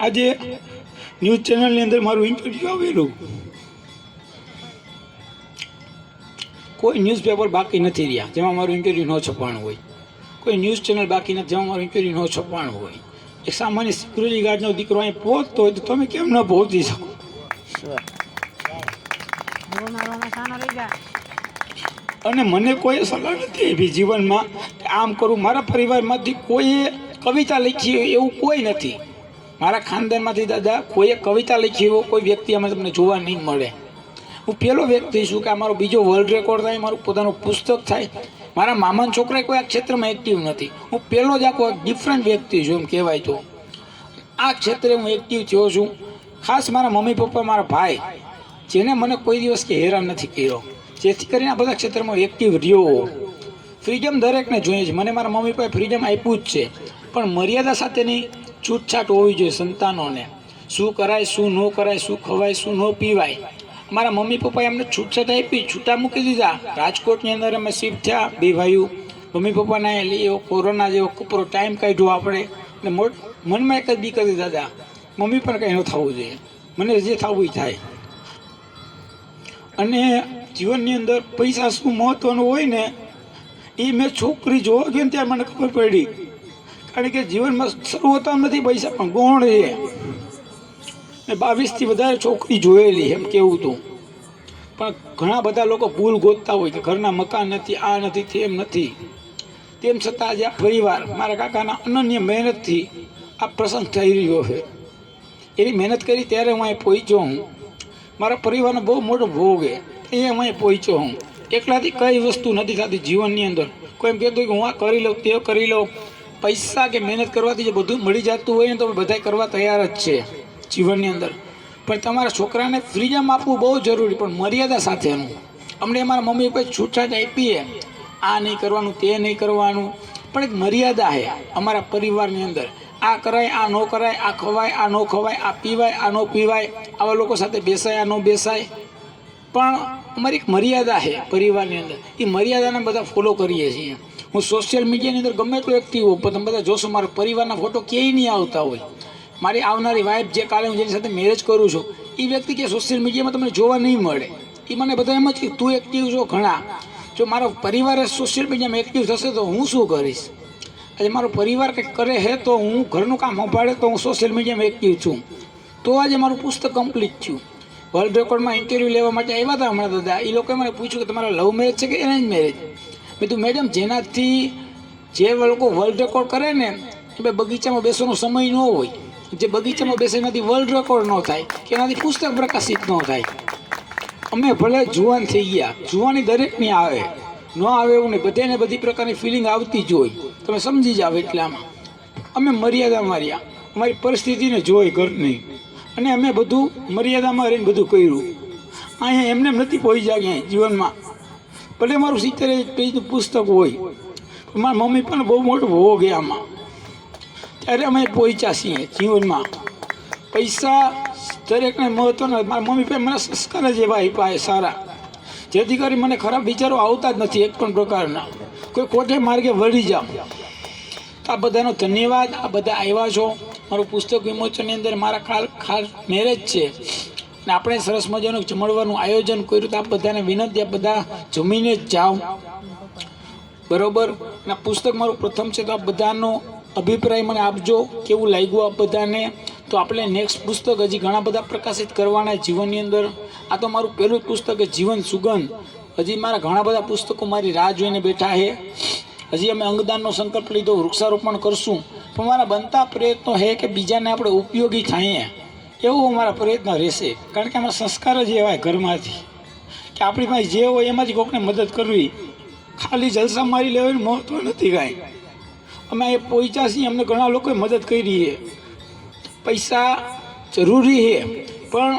આજે ન્યૂઝ ચેનલની અંદર મારું ઇન્ટરવ્યૂ આવેલું. કોઈ ન્યૂઝપેપર બાકી નથી રહ્યા, જેમાં મારું ઇન્ટરવ્યૂ ન છપાણું હોય. કોઈ ન્યૂઝ ચેનલ બાકી નથી, જેમાં મારું ઇન્ટરવ્યૂ ન છપાણું હોય. એક સામાન્ય સિક્યુરિટી ગાર્ડનો દીકરો અહીં પહોંચતો હોય તો તમે કેમ ન પહોંચી શકો? અને મને કોઈ સલાહ નથી આપી જીવનમાં આમ કરું, મારા પરિવારમાંથી કોઈએ કવિતા લખી એવું કોઈ નથી. મારા ખાનદાનમાંથી દાદા, કોઈએ કવિતા લખી એવો કોઈ વ્યક્તિ અમે તમને જોવા નહીં મળે. હું પહેલો વ્યક્તિ છું કે અમારો મારો બીજો વર્લ્ડ રેકોર્ડ થાય, મારું પોતાનું પુસ્તક થાય. મારા મામાના છોકરા કોઈ આ ક્ષેત્રમાં એક્ટિવ નથી. હું પહેલો જ આખો ડિફરન્ટ વ્યક્તિ છું, એમ કહેવાય તો. આ ક્ષેત્રે હું એક્ટિવ થયો છું. ખાસ મારા મમ્મી પપ્પા, મારા ભાઈ, જેને મને કોઈ દિવસ કે હેરાન નથી કર્યો. જેથી કરીને આ બધા ક્ષેત્રમાં એક્ટિવ રહ્યો ફ્રીડમ દરેકને જોઈએ છે. મને મારા મમ્મી પપ્પાએ ફ્રીડમ આપ્યું જ છે. પણ મર્યાદા સાથેની છૂટછાટ હોવી જોઈએ સંતાનોને. શું કરાય, શું ન કરાય, શું ખવાય, શું ન પીવાય. મારા મમ્મી પપ્પાએ અમને છૂટછાટ આપી, છૂટા મૂકી દીધા. રાજકોટની અંદર અમે શિફ્ટ થયા, બે ભાઈઓ. મમ્મી પપ્પાના એવો કોરોના જેવો કપરો ટાઈમ કાઢ્યો આપણે. ને મોટ મનમાં એક જ બી કરી દાદા. મમ્મી પણ કંઈ ન થવું જોઈએ. મને જે થવું થાય. અને જીવનની અંદર પૈસા શું મહત્ત્વનું હોય ને, એ મેં છોકરી જોવા ગયો ને ત્યારે મને ખબર પડી. કારણ કે જીવનમાં શરૂ હોતા નથી, પૈસા પણ ગૌણ છે. મેં બાવીસથી વધારે છોકરી જોયેલી, એમ કેવું તું? પણ ઘણા બધા લોકો ભૂલ ગોતતા હોય કે ઘરના મકાન નથી, આ નથી, તેમ નથી. તેમ છતાં આજે આ પરિવાર મારા કાકાના અનન્ય મહેનતથી આ પ્રસંગ થઈ રહ્યો છે. એની મહેનત કરી ત્યારે હું અહીં પહોંચ્યો હું. મારા પરિવારનો બહુ મોટો ભોગ એ હું અહીં પહોંચ્યો હું. એકલાથી કઈ વસ્તુ નથી થતી જીવનની અંદર. કોઈ એમ કહેતું કે હું આ કરી લઉં, તે કરી લઉં. પૈસા કે મહેનત કરવાથી જે બધું મળી જતું હોય ને તો બધા કરવા તૈયાર જ છે જીવનની અંદર. પણ તમારા છોકરાને ફ્રીડમ આપવું બહુ જરૂરી, પણ મર્યાદા સાથેનું અમને અમારા મમ્મી પપ્પાએ છૂટછાટ આપીએ આ નહીં કરવાનું, તે નહીં કરવાનું. પણ એક મર્યાદા છે અમારા પરિવારની અંદર. આ કરાય, આ ન કરાય, આ ખવાય, આ ન ખવાય, આ પીવાય, આ ન પીવાય, આવા લોકો સાથે બેસાય, આ ન બેસાય. પણ અમારી એક મર્યાદા છે પરિવારની અંદર. એ મર્યાદાને બધા ફોલો કરીએ છીએ. હું સોશિયલ મીડિયાની અંદર ગમે તો એક્ટિવ હોઉં, પણ તમે બધા જોશો, મારા પરિવારના ફોટો ક્યાંય નહીં આવતા હોય. મારી આવનારી વાઈફ જે કાલે હું જેની સાથે મેરેજ કરું છું, એ વ્યક્તિ કે સોશિયલ મીડિયામાં તમને જોવા નહીં મળે. એ મને બધા એમ જ કે, તું એક્ટિવ છો ઘણા. જો મારો પરિવાર સોશિયલ મીડિયામાં એક્ટિવ થશે તો હું શું કરીશ? આજે મારો પરિવાર કંઈક કરે છે તો હું ઘરનું કામ સંભાળે તો હું સોશિયલ મીડિયામાં એક્ટિવ છું. તો આજે મારું પુસ્તક કમ્પ્લીટ થયું. વર્લ્ડ રેકોર્ડમાં ઇન્ટરવ્યૂ લેવા માટે આવ્યા હતા હમણાં દાદા એ લોકોએ મને પૂછ્યું કે, તમારા લવ મેરેજ છે કે એરેન્જ મેરેજ મેં તું મેડમ, જેનાથી જે લોકો વર્લ્ડ રેકોર્ડ કરે ને, એ બગીચામાં બેસવાનો સમય ન હોય. જે બગીચામાં બેસે એનાથી વર્લ્ડ રેકોર્ડ ન થાય, કે એનાથી પુસ્તક પ્રકાશિત ન થાય. અમે ભલે જુવાન થઈ ગયા, જુવાની દરેકની આવે. ન આવે એવું નહીં, બધાને બધી પ્રકારની ફિલિંગ આવતી જ હોય. તમે સમજી જાઓ આમાં. અમે મર્યાદા માર્યા અમારી પરિસ્થિતિને જોઈ ઘરની અને અમે બધું મર્યાદામાં રહીને બધું કર્યું. અહીંયા એમને એમ નથી પહોંચ્યા ક્યાંય જીવનમાં. ભલે મારું સિત્તેર પેજનું પુસ્તક હોય, પણ મારા મમ્મી પણ બહુ મોટો ભોગ ગયા આમાં. ત્યારે અમે પહોંચ્યા છીએ જીવનમાં. પૈસા દરેકને મહત્વના મારા મમ્મી પણ મને સંસ્કાર જ એવા આપ્યા સારા. જેથી કરી મને ખરાબ વિચારો આવતા જ નથી એક પણ પ્રકારના. કોઈ ખોટે માર્ગે વળી જાઉં આ બધાનો ધન્યવાદ, આ બધા આવ્યા છો. મારું પુસ્તક વિમોચનની અંદર મારા ખાલ ખાસ મેરેજ છે. ને આપણે સરસ મજાનું જમણવાનું આયોજન કર્યું તો આ બધાને વિનંતી, આ બધા જમીને જ જાઓ. બરોબર? અને પુસ્તક મારું પ્રથમ છે તો આ બધાનો અભિપ્રાય મને આપજો, કેવું લાગ્યું આ બધાને? તો આપણે નેક્સ્ટ પુસ્તક હજી ઘણા બધા પ્રકાશિત કરવાના જીવનની અંદર. આ તો મારું પહેલું જ પુસ્તક જીવન સુગંધ. હજી મારા ઘણા બધા પુસ્તકો મારી રાહ જોઈને બેઠા છે. હજી અમે અંગદાનનો સંકલ્પ લીધો, વૃક્ષારોપણ કરશું. પણ મારા બનતા પ્રયત્નો છે કે બીજાને આપણે ઉપયોગી થઈએ એવો અમારા પ્રયત્ન રહેશે. કારણ કે અમારા સંસ્કાર જ એવા ઘરમાંથી. કે આપણી પાસે જે હોય એમાંથી કોઈકને મદદ કરવી. ખાલી જલસા મારી લેવાનું મહત્ત્વ નથી કાંઈ. અમે એ પહોંચ્યા છીએ, અમને ઘણા લોકોએ મદદ કરી છે. પૈસા જરૂરી છે, પણ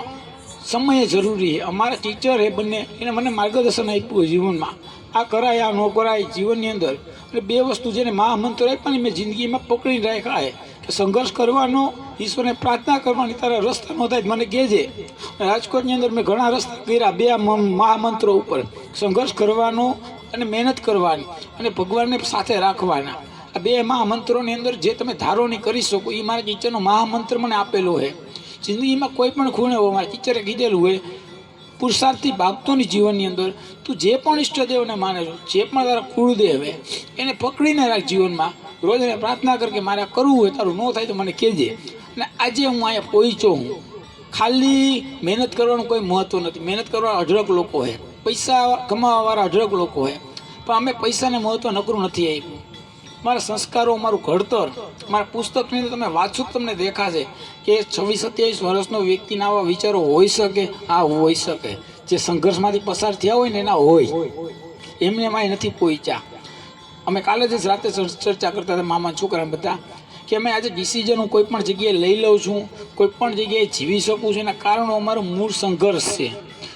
સમય જરૂરી છે. અમારા ટીચર એ બંને, એને મને માર્ગદર્શન આપ્યું જીવનમાં. આ કરાય, આ ન કરાય જીવનની અંદર. એટલે બે વસ્તુ જેને મહામંત્ર આપ્યા ને, મેં જિંદગીમાં પકડી રાખ્યા સંઘર્ષ કરવાનો, ઈશ્વરને પ્રાર્થના કરવાની તારા રસ્તા ન થાય મને કહેજે, રાજકોટની અંદર મેં ઘણા રસ્તા કર્યા બે મહામંત્રો ઉપર. સંઘર્ષ કરવાનો અને મહેનત કરવાની અને ભગવાનને સાથે રાખવાના. આ બે મહામંત્રોની અંદર જે તમે ધારો નહીં કરી શકો એ મારા ટીચરનો મહામંત્ર મને આપેલો છે. જિંદગીમાં કોઈ પણ ખૂણે હોય, મારા ટીચરે કીધેલું હોય પુરુષાર્થથી ભાગતોની જીવનની અંદર તું જે પણ ઈષ્ટદેવને માને છો, જે પણ તારા કુળદેવ એને પકડીને રાખ જીવનમાં. રોજ એને પ્રાર્થના કર કે મારે કરવું હોય, તારું ન થાય તો મને કહેજે. અને આજે હું અહીંયા પહોંચ્યો હું. ખાલી મહેનત કરવાનું કોઈ મહત્વ નથી. મહેનત કરવા અઢળક લોકો છે પૈસા કમાવાવાળા અઢળક લોકો છે પણ અમે પૈસાને મહત્વ નકરું નથી આપ્યું. મારા સંસ્કારો મારું ઘડતર. મારા પુસ્તકની અંદર તમે વાંચો તમને દેખાશે કે છવ્વીસ સત્યાવીસ વર્ષનો વ્યક્તિના આવા વિચારો હોઈ શકે? આ હોઈ શકે. જે સંઘર્ષમાંથી પસાર થયા હોય ને એના હોય. એમને એમાં નથી પહોંચ્યા. અમે કાલે જ રાતે ચર્ચા કરતા હતા મામા છોકરા બધા, કે અમે આજે ડિસિઝન હું કોઈ પણ જગ્યાએ લઈ લઉં છું કોઈ પણ જગ્યાએ જીવી શકું છું, એના કારણો અમારો મૂળ સંઘર્ષ છે.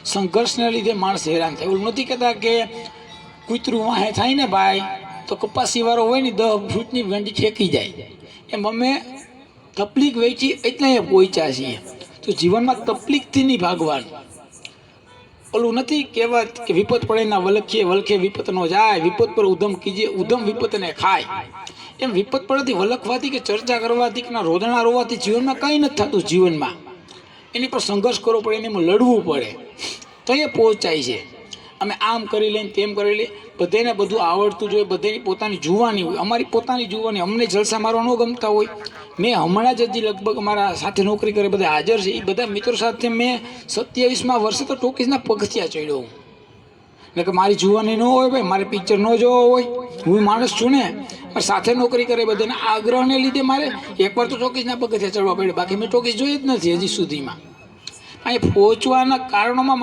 સંઘર્ષને લીધે માણસ હેરાન થાય. એવું નથી કહેતા કે કૂતરું વાહે થાય ને ભાઈ, તો કપાસી વાળો હોય ને દહ ફૂટની વેંડી ઠેકી જાય. એમ અમે તકલીફ વેચી એટલે પહોંચ્યા છીએ. તો જીવનમાં તકલીફથી નહીં ભાગવાનું. ઓલું નથી કહેવત કે વિપત પડે ના વલખીએ, વલખે વિપત નો જાય, વિપત પર ઉધમ કીજે, ઉધમ વિપતને ખાય. એમ વિપત પડેથી વલખવાથી કે ચર્ચા કરવાથી કે રોદણા રોવાથી જીવનમાં કંઈ નથી થતું જીવનમાં. એની પર સંઘર્ષ કરવો પડે, એને લડવું પડે. તો એ પહોંચાય છે. અમે આમ કરી લઈને તેમ કરી લઈએ. બધાને બધું આવડતું જોઈએ બધાની પોતાની જુવાની હોય. અમારી પોતાની જુવાની અમને જલસા મારવા ન ગમતા હોય. મેં હમણાં જ હજી લગભગ મારા સાથે નોકરી કરે, બધા હાજર છે. એ બધા મિત્રો સાથે મેં સત્યાવીસમાં વર્ષે તો ટોકીસના પગથિયા ચડ્યો હું. એટલે કે મારી જુવાની ન હોય ભાઈ, મારે પિક્ચર ન જોવો હોય. હું માણસ છું ને પણ સાથે નોકરી કરે બધાને આગ્રહને લીધે મારે એકવાર તો ટોકીસના પગથિયા ચડવા પડે બાકી મેં ટોકીસ જોઈ જ નથી હજી સુધીમાં. અહીં પહોંચવાના કારણોમાં